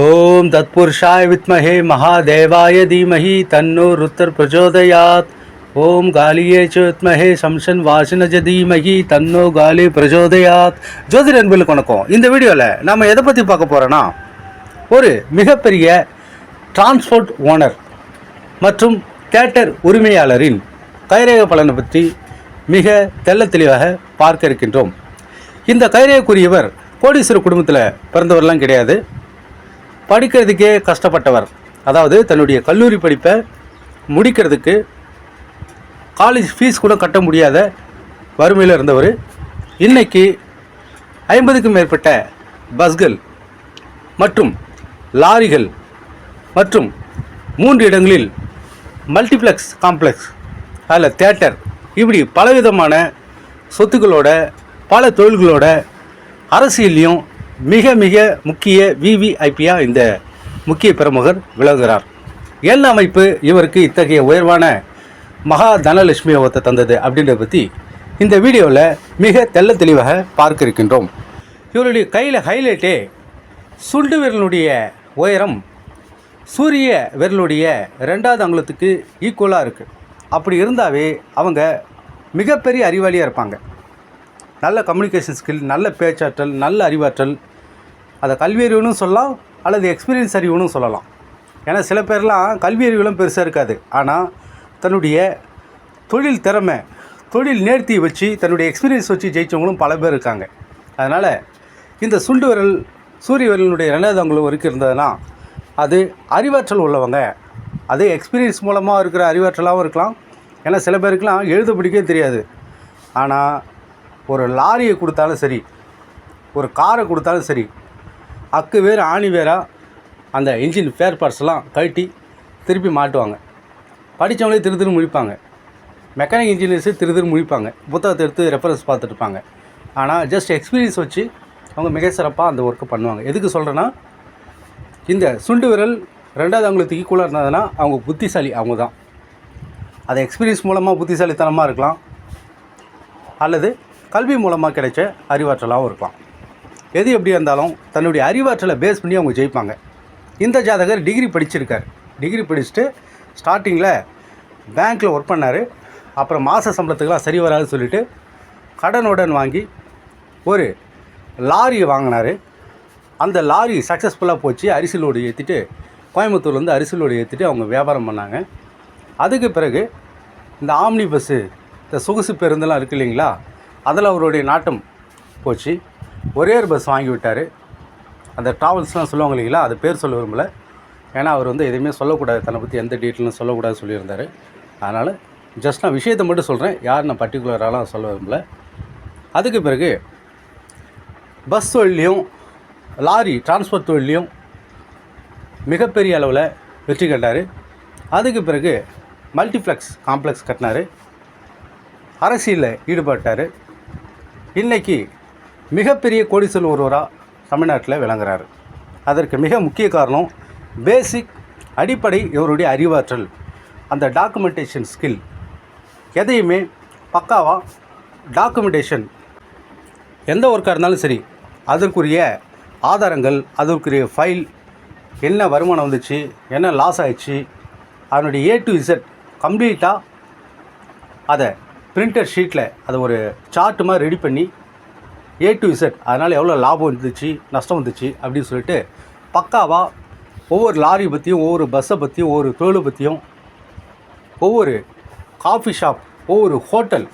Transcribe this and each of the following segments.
ஓம் தத்புருஷாய வித்மஹே மகாதேவாய தீமஹி தன்னோர் ருத்தர் பிரச்சோதயாத் ஓம் காலியே சோத்மஹே வித்மஹே சம்சன் வாசனஜ தீமஹி தன்னோ காலி பிரச்சோதயாத் ஜோதிட அன்புகளுக்கு வணக்கம் இந்த வீடியோவில் நம்ம எதை பற்றி பார்க்க போகிறோன்னா ஒரு மிகப்பெரிய டிரான்ஸ்போர்ட் ஓனர் மற்றும் தேட்டர் உரிமையாளரின் கைரேக பலனை பற்றி மிக தெள்ள தெளிவாக பார்க்க இருக்கின்றோம். இந்த கைரேகக்குரியவர் கோடீஸ்வர குடும்பத்தில் பிறந்தவர்லாம் கிடையாது. படிக்கிறதுக்கே கஷ்டப்பட்டவர். அதாவது தன்னுடைய கல்லூரி படிப்பை முடிக்கிறதுக்கு காலேஜ் ஃபீஸ் கூட கட்ட முடியாத வறுமையில் இருந்தவர். இன்னைக்கு ஐம்பதுக்கும் மேற்பட்ட பஸ்கள் மற்றும் லாரிகள் மற்றும் மூன்று இடங்களில் மல்டிப்ளெக்ஸ் காம்ப்ளெக்ஸ் அதில் தேட்டர் இப்படி பலவிதமான சொத்துக்களோட பல தொழில்களோட அரசியல்லையும் மிக மிக முக்கிய விவிஐபியாக இந்த முக்கிய பிரமுகர் விளங்குகிறார். என் அமைப்பு இவருக்கு இத்தகைய உயர்வான மகா தனலட்சுமி யோகத்தை தந்தது அப்படின்றத பற்றி இந்த வீடியோவில் மிக தெள்ள தெளிவாக பார்க்க இருக்கின்றோம் இவருடைய கையில் ஹைலைட்டே சுண்டு விரலுடைய உயரம் சூரிய விரலுடைய ரெண்டாவது அங்குலத்துக்கு ஈக்குவலாக இருக்குது அப்படி இருந்தாவே அவங்க மிகப்பெரிய அறிவாளியாக இருப்பாங்க. நல்ல கம்யூனிகேஷன் ஸ்கில் நல்ல பேச்சாற்றல் நல்ல அறிவாற்றல் அதை கல்வி அறிவுன்னு சொல்லலாம் அல்லது எக்ஸ்பீரியன்ஸ் அறிவுன்னு சொல்லலாம். ஏன்னா சில பேர்லாம் கல்வி அறிவுலாம் பெருசாக இருக்காது. ஆனால் தன்னுடைய தொழில் திறமை தொழில் நேர்த்தியை வச்சு தன்னுடைய எக்ஸ்பீரியன்ஸ் வச்சு ஜெயித்தவங்களும் பல பேர் இருக்காங்க. அதனால் இந்த சுண்டு விரல் சூரிய விரலினுடைய ரெண்டாவது வரைக்கும் இருந்ததுன்னா அது அறிவாற்றல் உள்ளவங்க. அது எக்ஸ்பீரியன்ஸ் மூலமாக இருக்கிற அறிவாற்றலாகவும் இருக்கலாம். ஏன்னா சில பேருக்கெலாம் எழுத பிடிக்கவே தெரியாது. ஆனால் ஒரு லாரியை கொடுத்தாலும் சரி ஒரு காரை கொடுத்தாலும் சரி அக்கு வேறு ஆணி வேறா அந்த இன்ஜின் ஃபேர் பார்ட்ஸ்லாம் கழட்டி திருப்பி மாட்டுவாங்க. படித்தவங்களே திரு திரு முழிப்பாங்க. மெக்கானிக் இன்ஜினியர்ஸு திரு திரு முழிப்பாங்க. புத்தகத்தை எடுத்து ரெஃபரன்ஸ் பார்த்துட்ருப்பாங்க ஆனால் ஜஸ்ட் எக்ஸ்பீரியன்ஸ் வச்சு அவங்க மிக சிறப்பாக அந்த ஒர்க்கை பண்ணுவாங்க. எதுக்கு சொல்கிறேன்னா இந்த சுண்டு விரல் ரெண்டாவது அவங்களுக்கு ஈக்குவலாக இருந்ததுன்னா அவங்க புத்திசாலி அவங்க தான். அது எக்ஸ்பீரியன்ஸ் மூலமாக புத்திசாலித்தனமாக இருக்கலாம். அல்லது கல்வி மூலமாக கிடைச்ச அறிவாற்றலாகவும் இருக்கலாம். எது எப்படி இருந்தாலும் தன்னுடைய அறிவாற்றலை பேஸ் பண்ணி அவங்க ஜெயிப்பாங்க. இந்த ஜாதகர் டிகிரி படிச்சிருக்கார். டிகிரி படிச்சுட்டு ஸ்டார்டிங்கில் பேங்க்கில் ஒர்க் பண்ணார். அப்புறம் மாத சம்பளத்துக்கெலாம் சரி வராதுன்னு சொல்லிட்டு கடனுடன் வாங்கி ஒரு லாரியை வாங்கினார். அந்த லாரி சக்ஸஸ்ஃபுல்லாக போச்சு. அரிசிலோடு ஏற்றிட்டு கோயம்புத்தூர்லேருந்து அரிசிலோடு ஏற்றிட்டு அவங்க வியாபாரம் பண்ணாங்க. அதுக்கு பிறகு இந்த ஆம்னி பஸ்ஸு இந்த சொகுசு பேருந்தெல்லாம் இருக்கு இல்லைங்களா? அதில் அவருடைய நாட்டம் போச்சு. ஒரே ஒரு பஸ் வாங்கி விட்டார். அந்த ட்ராவல்ஸ்லாம் சொல்லுவாங்க இல்லைங்களா? அது பேர் சொல்ல விரும்பலை. ஏன்னா அவர் வந்து எதுவுமே சொல்லக்கூடாது. தன்னை பற்றி எந்த டீட்டெயிலும் சொல்லக்கூடாது சொல்லியிருந்தார். அதனால் ஜஸ்ட் நான் விஷயத்தை மட்டும் சொல்கிறேன் யார் நான் பர்டிகுலராலாம் சொல்ல விரும்பல. அதுக்கு பிறகு பஸ் தொழிலையும் லாரி டிரான்ஸ்போர்ட் தொழிலையும் மிகப்பெரிய அளவில் வெற்றி கண்டார். அதுக்கு பிறகு மல்டிப்ளெக்ஸ் காம்ப்ளெக்ஸ் கட்டினார். அரசியலில் ஈடுபட்டார். இன்றைக்கி மிகப்பெரிய கோடிசல் ஒருவராக தமிழ்நாட்டில் விளங்குறாரு. அதற்கு மிக முக்கிய காரணம் பேசிக் அடிப்படை இவருடைய அறிவாற்றல். அந்த டாக்குமெண்டேஷன் ஸ்கில் எதையுமே பக்காவாக டாக்குமெண்டேஷன் எந்த ஒர்க்காக இருந்தாலும் சரி அதற்குரிய ஆதாரங்கள் அதற்குரிய ஃபைல் என்ன வருமானம் வந்துச்சு என்ன லாஸ் ஆயிடுச்சு அதனுடைய ஏ டு இசட் கம்ப்ளீட்டாக அதை பிரிண்டர் ஷீட்டில் அதை ஒரு சார்ட்டு மாதிரி ரெடி பண்ணி ஏ டு இசட் அதனால் எவ்வளோ லாபம் இருந்துச்சு நஷ்டம் வந்துச்சு அப்படின்னு சொல்லிட்டு பக்காவாக ஒவ்வொரு லாரி பற்றியும் ஒவ்வொரு பஸ்ஸை பற்றியும் ஒவ்வொரு தொழிலை பற்றியும் ஒவ்வொரு காஃபி ஷாப் ஒவ்வொரு ஹோட்டல்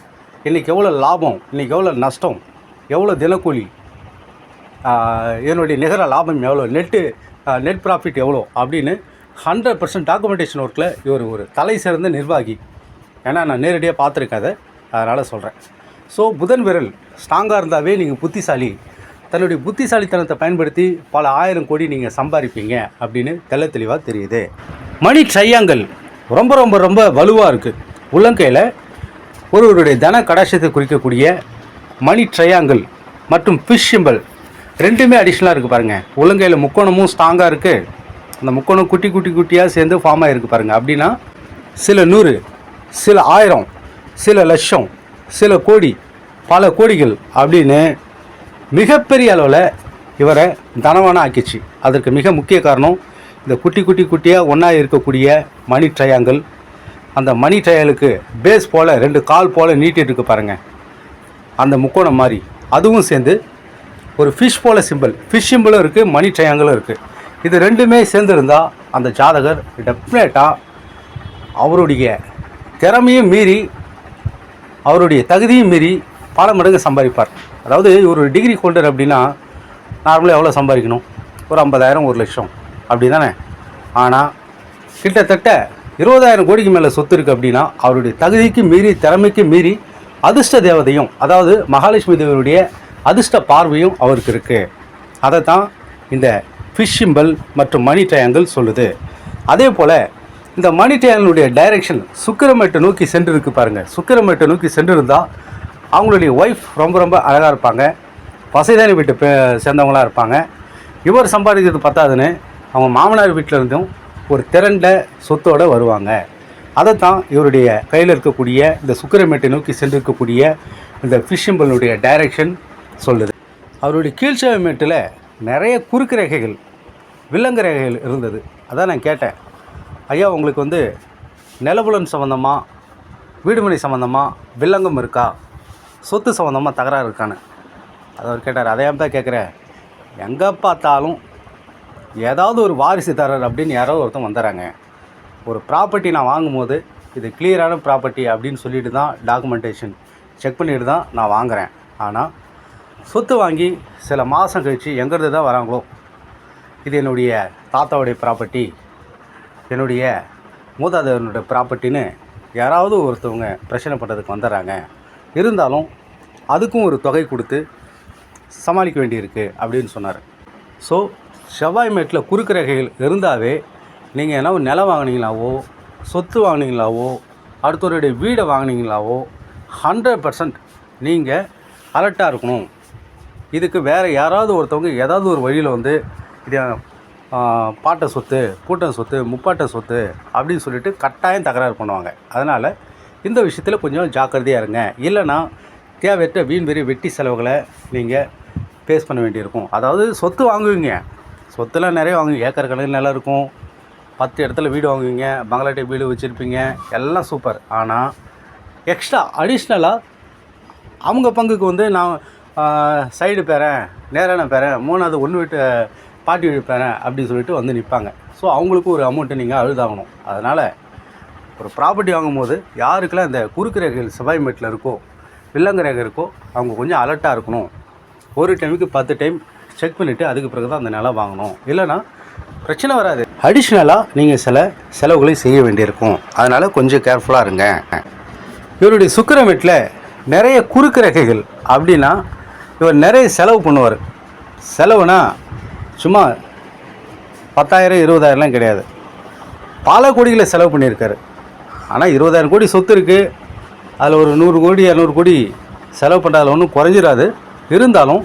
இன்றைக்கி எவ்வளோ லாபம் இன்றைக்கி எவ்வளோ நஷ்டம் எவ்வளோ தினக்கூலி என்னுடைய நிகர லாபம் எவ்வளோ நெட்டு நெட் ப்ராஃபிட் எவ்வளோ அப்படின்னு ஹண்ட்ரட் பர்சன்ட் டாக்குமெண்டேஷன் ஒர்க்கில் இவர் ஒரு தலை சிறந்த நிர்வாகி. ஏன்னா நான் நேரடியாக பார்த்துருக்காத அதனால் சொல்கிறேன் ஸோ புதன் விரல் ஸ்ட்ராங்காக இருந்தாவே நீங்கள் புத்திசாலி. தன்னுடைய புத்திசாலித்தனத்தை பயன்படுத்தி பல ஆயிரம் கோடி நீங்கள் சம்பாதிப்பீங்க அப்படின்னு தெல்ல தெளிவாக தெரியுது. மணி ட்ரையாங்கல் ரொம்ப ரொம்ப ரொம்ப வலுவாக இருக்குது உள்ளங்கையில் ஒருவருடைய தன கடாட்சத்தை குறிக்கக்கூடிய மணி ட்ரையாங்கிள் மற்றும் ஃபிஷ் சிம்பல் ரெண்டுமே அடிஷ்னலாக இருக்குது பாருங்கள் உள்ளங்கையில் முக்கோணமும் ஸ்ட்ராங்காக இருக்குது அந்த முக்கோணம் குட்டி குட்டி குட்டியாக சேர்ந்து ஃபார்ம் ஆகிருக்கு பாருங்கள் அப்படின்னா சில நூறு சில ஆயிரம் சில லட்சம் சில கோடி பல கோடிகள் அப்படின்னு மிகப்பெரிய அளவில் இவரை தனவான ஆக்கிச்சு. அதற்கு மிக முக்கிய காரணம் இந்த குட்டி குட்டி குட்டியாக ஒன்றா இருக்கக்கூடிய மணி ட்ரையாங்கிள். அந்த மணி ட்ரையாலுக்கு பேஸ் போல் ரெண்டு கால் போல் நீட்டிட்டு இருக்கு பாருங்கள் அந்த முக்கோணம் மாதிரி அதுவும் சேர்ந்து ஒரு ஃபிஷ் போல் சிம்பிள் ஃபிஷ் சிம்பிளும் இருக்குது மணி ட்ரையாங்கிளும் இருக்குது இது ரெண்டுமே சேர்ந்துருந்தா அந்த ஜாதகர் டெஃபினட்டாக அவருடைய திறமையும் மீறி அவருடைய தகுதியும் மீறி பல மடங்கு சம்பாதிப்பார். அதாவது ஒரு டிகிரி ஹோல்டர் அப்படின்னா நார்மலாக எவ்வளோ சம்பாதிக்கணும்? ஒரு ஐம்பதாயிரம் ஒரு லட்சம். அப்படி தானே ஆனால் கிட்டத்தட்ட இருபதாயிரம் கோடிக்கு மேலே சொத்து இருக்குது அப்படின்னா அவருடைய தகுதிக்கு மீறி திறமைக்கு மீறி அதிர்ஷ்ட தேவதையும் அதாவது மகாலட்சுமி தேவருடைய அதிர்ஷ்ட பார்வையும் அவருக்கு இருக்குது அதை தான் இந்த ஃபிஷ் சிம்பல் மற்றும் மணி ட்ரையாங்கிள் சொல்லுது. அதே போல் இந்த மணி ட்ரையாங்கிளுடைய டைரெக்ஷன் சுக்கிரமேட்டை நோக்கி சென்று இருக்கு பாருங்கள் சுக்கிரமேட்டை நோக்கி சென்று இருந்தால் அவங்களுடைய ஒய்ஃப் ரொம்ப ரொம்ப அழகாக இருப்பாங்க. வசதியான வீட்டு பே சேர்ந்தவங்களாக இருப்பாங்க. இவர் சம்பாதிக்கிறது பத்தாதுன்னு அவங்க மாமனார் வீட்டில் இருந்தும் ஒரு திரண்ட சொத்தோடு வருவாங்க. அதைத்தான் இவருடைய கையில் இருக்கக்கூடிய இந்த சுக்கிரமேட்டை நோக்கி சென்றிருக்கக்கூடிய இந்த ஃபிஷ்ஷிம்பலுடைய டைரக்ஷன் சொல்லுது. அவருடைய கீழ்ச்சேவை மேட்டில் நிறைய குறுக்கு ரேகைகள் வில்லங்க ரேகைகள் இருந்தது. அதான் நான் கேட்டேன். ஐயா உங்களுக்கு வந்து நிலபுலன் சம்மந்தமாக வீடுமனை சம்மந்தமாக வில்லங்கம் இருக்கா? சொத்து சம்மந்தமாக தகராறு இருக்கான்னு. அது அவர் கேட்டார். அதை தான் கேட்குறேன் எங்கே பார்த்தாலும் ஏதாவது ஒரு வாரிசுதாரர் அப்படின்னு யாரோ ஒருத்தன் வந்துடுறாங்க ஒரு ப்ராப்பர்ட்டி நான் வாங்கும்போது இது கிளியரான ப்ராப்பர்ட்டி அப்படின்னு சொல்லிட்டு தான் டாக்குமெண்டேஷன் செக் பண்ணிட்டு தான் நான் வாங்குகிறேன் ஆனால் சொத்து வாங்கி சில மாதம் கழித்து எங்கேருந்து தான் வராங்களோ? இது என்னுடைய தாத்தாவுடைய ப்ராப்பர்ட்டி என்னுடைய மூதாதையனுடைய ப்ராப்பர்ட்டின்னு யாராவது ஒருத்தவங்க பிரச்சனை பண்ணுறதுக்கு வந்துடுறாங்க. இருந்தாலும் அதுக்கும் ஒரு தொகை கொடுத்து சமாளிக்க வேண்டியிருக்கு அப்படின்னு சொன்னார். ஸோ செவ்வாய் மேட்டில் குறுக்கு ரேகைகள் இருந்தாவே நீங்கள் என்ன நிலம் வாங்கினீங்களாவோ சொத்து வாங்குனீங்களாவோ அடுத்தவருடைய வீடை வாங்குனீங்களாவோ ஹண்ட்ரட் பர்சன்ட் நீங்கள் அலர்ட்டாக இருக்கணும். இதுக்கு வேறு யாராவது ஒருத்தவங்க ஏதாவது ஒரு வழியில் வந்து இதை பாட்டை சொத்து பூட்டன் சொத்து முப்பாட்ட சொத்து அப்படின்னு சொல்லிட்டு கட்டாயம் தகராறு பண்ணுவாங்க. அதனால் இந்த விஷயத்தில் கொஞ்சம் ஜாக்கிரதையாக இருங்க. இல்லைன்னா தேவையற்ற வீண் வெறி வெட்டி செலவுகளை நீங்கள் ஃபேஸ் பண்ண வேண்டியிருக்கும். அதாவது சொத்து வாங்குவீங்க. சொத்துலாம் நிறைய வாங்குவீங்க. ஏக்கர் கணக்கில் நல்லா இருக்கும். பத்து இடத்துல வீடு வாங்குவீங்க. பங்களாட்டை வீடு வச்சுருப்பீங்க. எல்லாம் சூப்பர் ஆனால் எக்ஸ்ட்ரா அடிஷ்னலாக அவங்க பங்குக்கு வந்து நான் சைடு பேரேன் நேரான பேரேன் மூணாவது ஒன்று விட்டு பாட்டி வீடு அப்படின்னு சொல்லிட்டு வந்து நிற்பாங்க ஸோ அவங்களுக்கும் ஒரு அமௌண்ட்டை நீங்கள் அழுதாகணும். அதனால் ஒரு ப்ராப்பர்ட்டி வாங்கும்போது யாருக்கெல்லாம் இந்த குறுக்கு ரேகைகள் செவ்வாய் மேட்டில் இருக்கோ வில்லங்க ரேகை இருக்கோ அவங்க கொஞ்சம் அலர்ட்டாக இருக்கணும். ஒரு டைமுக்கு பத்து டைம் செக் பண்ணிவிட்டு அதுக்கு பிறகு தான் அந்த நிலம் வாங்கணும். இல்லைன்னா பிரச்சனை வராது. அடிஷ்னலாக நீங்கள் சில செலவுகளை செய்ய வேண்டியிருக்கும். அதனால் கொஞ்சம் கேர்ஃபுல்லாக இருங்க. இவருடைய சுக்கரமேட்டில் நிறைய குறுக்கு ரேகைகள் அப்படின்னா இவர் நிறைய செலவு பண்ணுவார். செலவுனா சும்மா பத்தாயிரம் இருபதாயிரம்லாம் கிடையாது. பல கோடிகளை செலவு பண்ணியிருக்காரு. ஆனால் இருபதாயிரம் கோடி சொத்து இருக்குது அதில் ஒரு நூறு கோடி இரநூறு கோடி செலவு பண்ணுறதுல ஒன்றும் குறைஞ்சிடாது இருந்தாலும்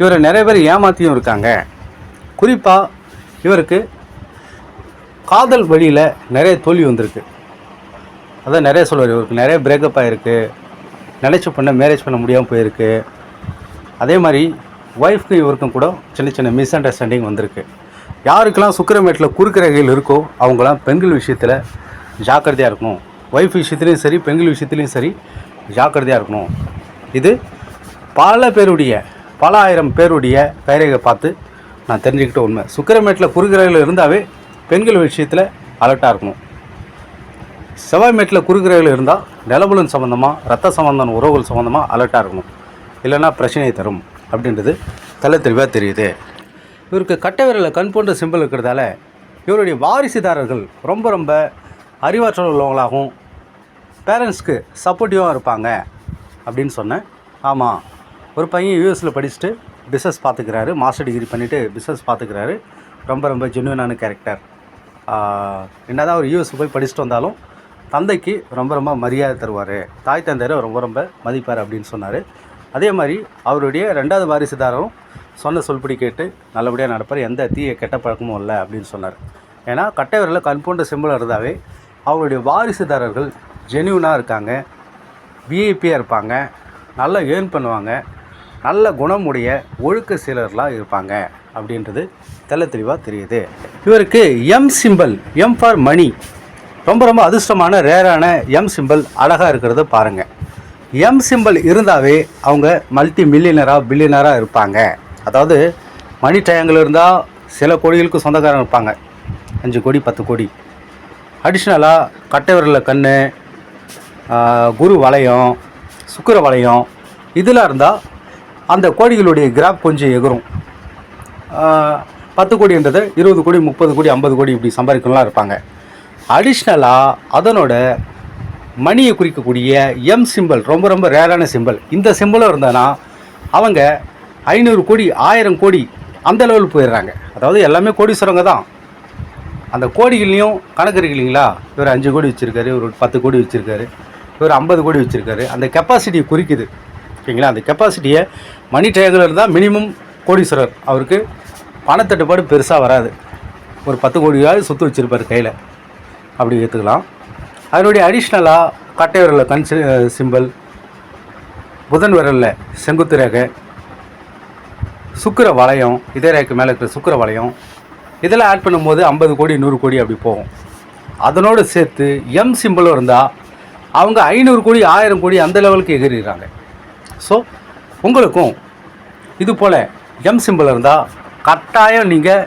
இவரை நிறைய பேர் ஏமாற்றியும் இருக்காங்க. குறிப்பாக இவருக்கு காதல் வழியில் நிறைய தோல்வி வந்திருக்கு. அதான் நிறைய சொல்லுவார் இவருக்கு நிறைய பிரேக்கப் ஆகிருக்கு நினச்சி பண்ண மேரேஜ் பண்ண முடியாமல் போயிருக்கு. அதே மாதிரி ஒய்ஃப்க்கு இவருக்கும் கூட சின்ன சின்ன மிஸ் அண்டர்ஸ்டாண்டிங் வந்திருக்கு. யாருக்கெல்லாம் சுக்கிரமேட்டில் குறுக்கு இருக்கோ அவங்களாம் பெண்கள் விஷயத்தில் ஜாக்கிரதையாக இருக்கணும். ஒய்ஃப் விஷயத்துலையும் சரி பெண்கள் விஷயத்துலையும் சரி ஜாக்கிரதையாக இருக்கணும். இது பல பேருடைய பல ஆயிரம் பேருடைய கைரேகை பார்த்து நான் தெரிஞ்சுக்கிட்ட உண்மை. சுக்கிரமேட்டில் குறுக்கு இருந்தாவே பெண்கள் விஷயத்தில் அலர்ட்டாக இருக்கணும். செவ்வாய் மேட்டில் இருந்தால் நிலபுலன் சம்மந்தமாக ரத்த சம்மந்தம் உறவுகள் சம்மந்தமாக அலர்ட்டாக இருக்கணும். இல்லைன்னா பிரச்சனையை தரும். அப்படின்றது தலை தெளிவாக தெரியுது. இவருக்கு கட்ட விரலில் கண் போன்ற சிம்பிள் இருக்கிறதால இவருடைய வாரிசுதாரர்கள் ரொம்ப ரொம்ப அறிவாற்றல் உள்ளவங்களாகவும் பேரண்ட்ஸ்க்கு சப்போர்ட்டிவாக இருப்பாங்க அப்படின்னு சொன்னேன். ஆமாம் ஒரு பையன் யூஎஸில் படிச்சுட்டு பிஸ்னஸ் பார்த்துக்கிறாரு மாஸ்டர் டிகிரி பண்ணிவிட்டு பிஸ்னஸ் பார்த்துக்கிறாரு ரொம்ப ரொம்ப ஜென்யூனான கேரக்டர் என்ன தான் அவர் யூஎஸ் போய் படிச்சுட்டு வந்தாலும் தந்தைக்கு ரொம்ப ரொம்ப மரியாதை தருவார். தாய் தந்தையரை ரொம்ப ரொம்ப மதிப்பார் அப்படின்னு சொன்னார். அதே மாதிரி அவருடைய ரெண்டாவது வாரிசுதாரரும் சொன்ன சொல்படி கேட்டு நல்லபடியாக நடப்பார். எந்த தீய கெட்ட பழக்கமும் இல்லை அப்படின்னு சொன்னார். ஏன்னா கட்டைவரில் கண்போன்ற சிம்பிள் இருந்தாவே அவருடைய வாரிசுதாரர்கள் ஜென்யூனாக இருக்காங்க. விஐபியாக இருப்பாங்க. நல்லா ஏர்ன் பண்ணுவாங்க. நல்ல குணமுடைய ஒழுக்க சீலர்களாக இருப்பாங்க அப்படின்றது தெள்ள தெளிவாக தெரியுது. இவருக்கு M symbol M for money ரொம்ப ரொம்ப அதிர்ஷ்டமான ரேரான எம் சிம்பல் அழகாக இருக்கிறத பாருங்கள் எம் சிம்பல் இருந்தாவே அவங்க மல்டி மில்லியனராக பில்லியனராக இருப்பாங்க. அதாவது மணி டயங்கள் இருந்தால் சில கோடிகளுக்கு சொந்தக்காரங்க இருப்பாங்க. அஞ்சு கோடி பத்து கோடி. அடிஷ்னலாக கட்டை விரலில் கண் குரு வளையம் சுக்கிர வளையம் இதெல்லாம் இருந்தால் அந்த கோடிகளுடைய கிராப் கொஞ்சம் எகுரும். பத்து கோடின்றது இருபது கோடி முப்பது கோடி ஐம்பது கோடி இப்படி சம்பாதிக்கலாம் இருப்பாங்க. அடிஷ்னலாக அதனோட மணியை குறிக்கக்கூடிய எம் சிம்பல் ரொம்ப ரொம்ப ரேரான சிம்பல் இந்த சிம்பலும் இருந்ததுன்னா அவங்க ஐநூறு கோடி ஆயிரம் கோடி அந்த லெவலுக்கு போயிடுறாங்க. அதாவது எல்லாமே கோடீஸ்வரங்க தான். அந்த கோடிகள்லையும் கணக்கு இருக்கு இல்லைங்களா? இவர் அஞ்சு கோடி வச்சுருக்காரு இவர் பத்து கோடி வச்சுருக்காரு இவர் ஐம்பது கோடி வச்சுருக்காரு. அந்த கெப்பாசிட்டியை குறிக்குது. ஓகேங்களா அந்த கெப்பாசிட்டியை மணி டேகர் தான் மினிமம் கோடீஸ்வரர். அவருக்கு பணத்தட்டுப்பாடு பெருசாக வராது. ஒரு பத்து கோடியாவது சொத்து வச்சுருப்பார் கையில். அப்படி ஏற்றுக்கலாம் அதனுடைய அடிஷ்னலாக கட்டை விரலில் கண் சிம்பல் புதன் விரலில் செங்குத்து ரேகை சுக்கிர வளையம் இதய ரேக்கு மேலே இருக்கிற சுக்கிர வளையம் இதெல்லாம் ஆட் பண்ணும்போது ஐம்பது கோடி நூறு கோடி அப்படி போகும். அதனோடு சேர்த்து எம் சிம்பிளும் இருந்தால் அவங்க ஐநூறு கோடி ஆயிரம் கோடி அந்த லெவலுக்கு எகிறிடுறாங்க ஸோ உங்களுக்கும் இது போல் எம் சிம்பிள் இருந்தால் கட்டாயம் நீங்கள்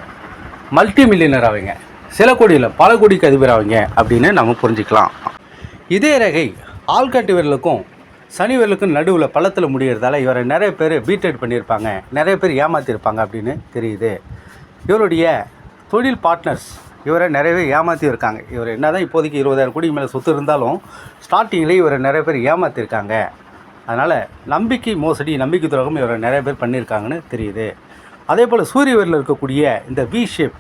மல்டி மில்லியனர் ஆவீங்க. சில கோடியில் பல கொடிக்கு அதிபர் அப்படின்னு நம்ம புரிஞ்சுக்கலாம். இதே ரகை ஆள்காட்டு விரலுக்கும் சனி விரலுக்கும் நடுவில் பள்ளத்தில் முடிகிறதால இவரை நிறைய பேர் பீட்டட் பண்ணியிருப்பாங்க. நிறைய பேர் ஏமாற்றிருப்பாங்க அப்படின்னு தெரியுது. இவருடைய தொழில் பார்ட்னர்ஸ் இவரை நிறையவே ஏமாற்றியிருக்காங்க இவர் என்ன தான் இப்போதைக்கு இருபதாயிரம் கோடி மேலே சொத்து இருந்தாலும் ஸ்டார்டிங்லேயே இவரை நிறைய பேர் ஏமாற்றிருக்காங்க அதனால் நம்பிக்கை மோசடி நம்பிக்கை துரோகம் இவரை நிறைய பேர் பண்ணியிருக்காங்கன்னு தெரியுது. அதே போல் சூரியவரில் இருக்கக்கூடிய இந்த வி ஷேப்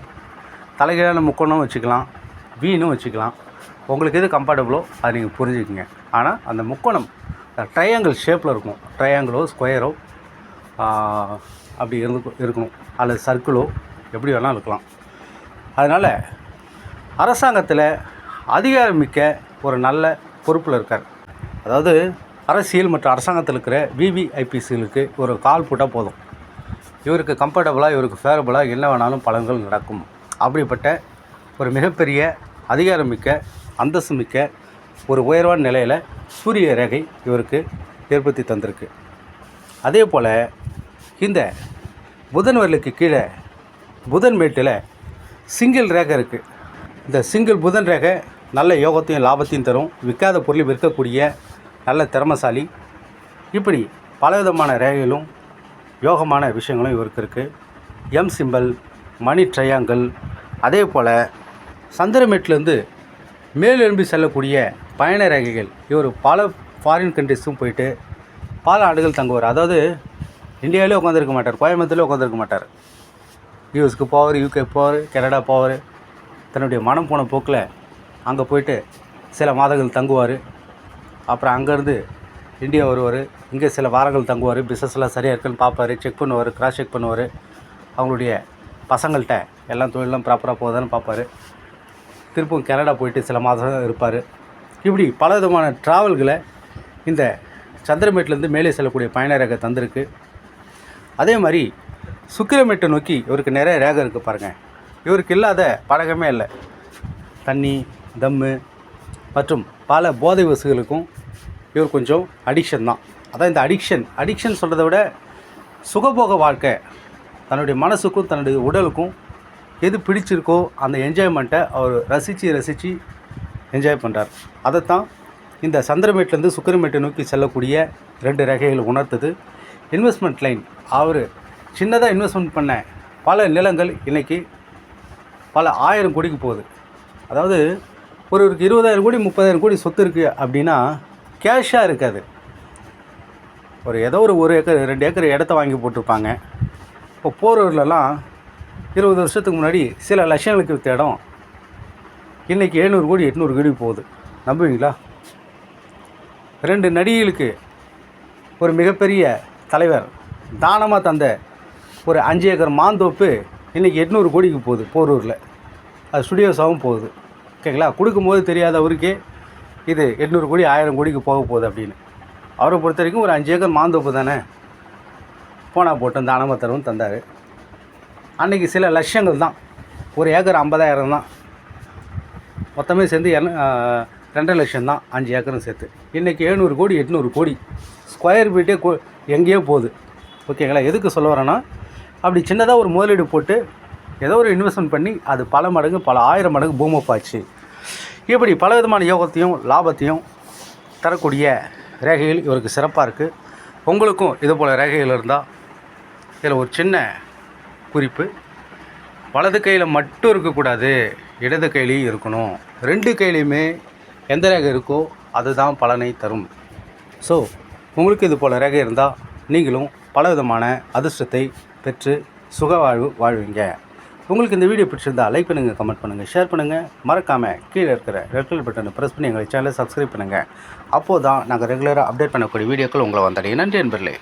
தலைகீழான முக்கோணம் வச்சுக்கலாம் வீணும் வச்சுக்கலாம். உங்களுக்கு எது கம்ஃபர்டபுளோ அதை நீங்கள் புரிஞ்சுக்கங்க. ஆனால் அந்த முக்கோணம் ட்ரையாங்கிள் ஷேப்பில் இருக்கும். ட்ரையாங்கிளோ ஸ்கொயரோ அப்படி இருந்து இருக்கணும். அல்லது சர்க்கிளோ எப்படி வேணாலும் இருக்கலாம். அதனால் அரசாங்கத்தில் அதிகாரமிக்க ஒரு நல்ல பொறுப்பில் இருக்கார். அதாவது அரசியல் மற்றும் அரசாங்கத்தில் இருக்கிற விவிஐபிசிகளுக்கு ஒரு கால் போட்டால் போதும். இவருக்கு கம்ஃபர்டபுளாக இவருக்கு ஃபேவரபுளாக என்ன வேணாலும் பலன்கள் நடக்கும். அப்படிப்பட்ட ஒரு மிகப்பெரிய அதிகாரமிக்க அந்தஸ்து மிக்க ஒரு உயர்வான நிலையில் சூரிய ரேகை இவருக்கு ஏற்படுத்தி தந்திருக்கு. அதே போல் இந்த புதன் வரலுக்கு கீழே புதன் மேட்டில் சிங்கிள் ரேகை இருக்குது இந்த சிங்கிள் புதன் ரேகை நல்ல யோகத்தையும் லாபத்தையும் தரும். விற்காத பொருளை விற்கக்கூடிய நல்ல திறமசாலி. இப்படி பலவிதமான ரேகைகளும் யோகமான விஷயங்களும் இவருக்கு இருக்குது எம் சிம்பல் மணி ட்ரையாங்கிள். அதே போல் சந்திரமேட்லேருந்து மேலெழும்பி செல்லக்கூடிய பயண ரேகைகள். இவர் பல ஃபாரின் கண்ட்ரிஸும் போயிட்டு பல ஆண்டுகள் தங்குவார். அதாவது இந்தியாவிலே உட்காந்துருக்க மாட்டார். கோயம்புத்தூர்லேயே உட்காந்துருக்க மாட்டார். யூஎஸ்க்கு போவார் யூகே போவார் கனடா போவார். தன்னுடைய மனம் போன போக்கில் அங்கே போயிட்டு சில மாதங்கள் தங்குவார். அப்புறம் அங்கேருந்து இந்தியா வருவார். இங்கே சில வாரங்கள் தங்குவார். பிஸ்னஸ்லாம் சரியாக இருக்குன்னு பார்ப்பார். செக் பண்ணுவார் கிராஸ் செக் பண்ணுவார். அவங்களுடைய பசங்கள்கிட்ட எல்லாம் தொழிலெலாம் ப்ராப்பராக போகுதான்னு பார்ப்பாரு. திருப்பும் கனடா போயிட்டு சில மாதம் இருப்பார். இப்படி பல விதமான ட்ராவல்களை இந்த சந்திரமேட்லேருந்து மேலே செல்லக்கூடிய பயண ரேகை தந்திருக்கு. அதே மாதிரி சுக்கிரமேட்டை நோக்கி இவருக்கு நிறைய ரேகை இருக்குது பாருங்கள் இவருக்கு இல்லாத படகமே இல்லை. தண்ணி தம்மு மற்றும் பல போதை வசுகளுக்கும் இவர் கொஞ்சம் அடிக்ஷன் தான். அதான் இந்த அடிக்ஷன் அடிக்ஷன் சொல்கிறத விட சுகபோக வாழ்க்கை தன்னுடைய மனசுக்கும் தன்னுடைய உடலுக்கும் எது பிடிச்சிருக்கோ அந்த என்ஜாய்மெண்ட்டை அவர் ரசித்து ரசித்து என்ஜாய் பண்ணுறார் அதைத்தான் இந்த சந்திரமேட்லேருந்து சுக்கிரமேட்டை நோக்கி செல்லக்கூடிய ரெண்டு ரகைகள் உணர்த்துது. Investment line. அவர் சின்னதாக இன்வெஸ்ட்மெண்ட் பண்ண பல நிலங்கள் இன்றைக்கி பல ஆயிரம் கோடிக்கு போகுது. அதாவது ஒருவருக்கு இருபதாயிரம் கோடி முப்பதாயிரம் கோடி சொத்து இருக்குது அப்படின்னா கேஷாக இருக்காது. ஒரு ஏதோ ஒரு ஒரு ஏக்கர் ரெண்டு ஏக்கர் இடத்த வாங்கி போட்டிருப்பாங்க. இப்போ போரூர்லலாம் இருபது வருஷத்துக்கு முன்னாடி சில லட்சங்களுக்கு விற்ற இடம். இன்றைக்கி எழுநூறு கோடி எட்நூறு கோடி போகுது. நம்புவீங்களா? ரெண்டு நடிகைகளுக்கு ஒரு மிகப்பெரிய தலைவர் தானமாக தந்த ஒரு அஞ்சு ஏக்கர் மாந்தோப்பு இன்றைக்கி எட்நூறு கோடிக்கு போகுது போரூரில் அது ஸ்டுடியோஸாகவும் போகுது. ஓகேங்களா? கொடுக்கும்போது தெரியாத அவருக்கே இது எட்நூறு கோடி ஆயிரம் கோடிக்கு போக போகுது அப்படின்னு. அவரை பொறுத்த வரைக்கும் ஒரு அஞ்சு ஏக்கர் மாந்தோப்பு தானே? போனா இந்த தானமத்தரும் தந்தார். அன்னைக்கு சில லட்சங்கள் தான். ஒரு ஏக்கர் ஐம்பதாயிரம் தான். மொத்தமே சேர்ந்து இரநூ ரெண்டரை லட்சம் தான். அஞ்சு ஏக்கரும் சேர்த்து. இன்றைக்கி எழுநூறு கோடி எட்நூறு கோடி. ஸ்கொயர் ஃபீட்டே கோ எங்கேயோ போகுது. ஓகேங்களா எதுக்கு சொல்ல வரேன்னா அப்படி சின்னதாக ஒரு முதலீடு போட்டு ஏதோ ஒரு இன்வெஸ்ட்மெண்ட் பண்ணி அது பல மடங்கு பல ஆயிரம் மடங்கு பூமப் ஆச்சு. இப்படி பல விதமான யோகத்தையும் லாபத்தையும் தரக்கூடிய ரேகைகள் இவருக்கு சிறப்பாக இருக்குது உங்களுக்கும் இது போல் ரேகைகள் இருந்தால் இதில் ஒரு சின்ன குறிப்பு. வலது கையில் மட்டும் இருக்கக்கூடாது இடது கையிலையும் இருக்கணும். ரெண்டு கையிலையுமே எந்த ரேகை இருக்கோ அதுதான் பலனை தரும். ஸோ உங்களுக்கு இது போல் ரேகை இருந்தால் நீங்களும் பல விதமான அதிர்ஷ்டத்தை பெற்று சுக வாழ்வு வாழ்வீங்க. உங்களுக்கு இந்த வீடியோ பிடிச்சிருந்தா லைக் பண்ணுங்கள் கமெண்ட் பண்ணுங்கள் ஷேர் பண்ணுங்கள் மறக்காமல் கீழே இருக்கிற ரெட் கலர் பட்டனை ப்ரெஸ் பண்ணி எங்களை சேனலை சப்ஸ்கிரைப் பண்ணுங்கள் அப்போது தான் நாங்கள் ரெகுலராக அப்டேட் பண்ணக்கூடிய வீடியோக்கள் உங்களை வந்தடையும். நன்றி என்பர்களே